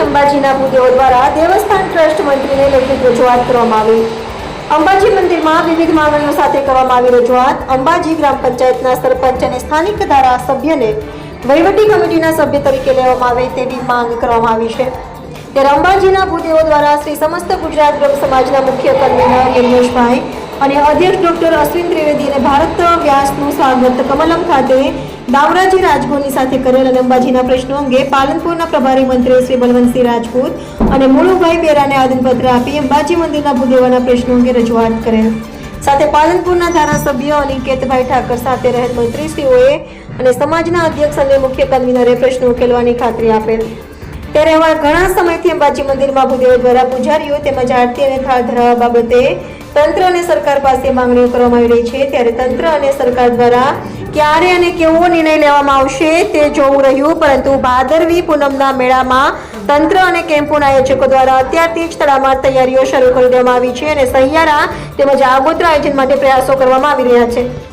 અંબાજીના ભૂદેવો દ્વારા દેવસ્થાન ટ્રસ્ટ મંત્રીને લેખિત રજૂઆત કરવામાં આવી. અંબાજી મંદિરમાં વિવિધ માંગણીઓ સાથે કરવામાં આવી રજૂઆત. અંબાજી ગ્રામ પંચાયતના સરપંચ અને સ્થાનિક ધારાસભ્યને વહીવટી કમિટીના સભ્ય તરીકે લેવામાં આવે તેવી માંગ કરવામાં આવી છે. ત્યારે અંબાજીના ભૂદેવો દ્વારા શ્રી સમસ્ત ગુજરાત બ્રહ્મ સમાજના મુખ્ય કન્વીનર યજ્ઞેશભાઈ અને અધ્યક્ષ ડોક્ટર અશ્વિન ત્રિવેદી અને ભારત વ્યાસનું સ્વાગત કમલમ ખાતે દાવરાજી રાજગોરની સાથે કરેલ અને અંબાજીના પ્રશ્નો અંગે પાલનપુરના પ્રભારી મંત્રી શ્રી બલવંતસિંહ રાજપૂત અને મુળુભાઈ બેરાને આદનપત્ર આપી અંબાજી મંદિરના ભૂદેવાના પ્રશ્નો અંગે રજૂઆત કરેલ. સાથે પાલનપુરના ધારાસભ્ય અનિકેતભાઈ ઠાકર સાથે રહેલ મંત્રીશ્રીઓએ અને સમાજના અધ્યક્ષ અને મુખ્ય કન્વીનરે પ્રશ્નો ઉકેલવાની ખાતરી આપેલ. ત્યારે હવે ઘણા સમયથી અંબાજી મંદિરમાં ભૂદેવ દ્વારા પૂજારીઓ તેમજ આરતી અને થાળ ધરાવવા બાબતે તંત્ર અને સરકાર પાસે માંગણીઓ કરવામાં આવી રહી છે. ત્યારે તંત્ર અને સરકાર દ્વારા ક્યારે અને કેવો નિર્ણય લેવામાં આવશે તે જોવું રહ્યું. પરંતુ ભાદરવી પૂનમના મેળામાં તંત્ર અને કેમ્પોના આયોજકો દ્વારા અત્યારથી જ તડામાર તૈયારીઓ શરૂ કરી દેવામાં આવી છે અને સહિયારા તેમજ આગોતરા આયોજન માટે પ્રયાસો કરવામાં આવી રહ્યા છે.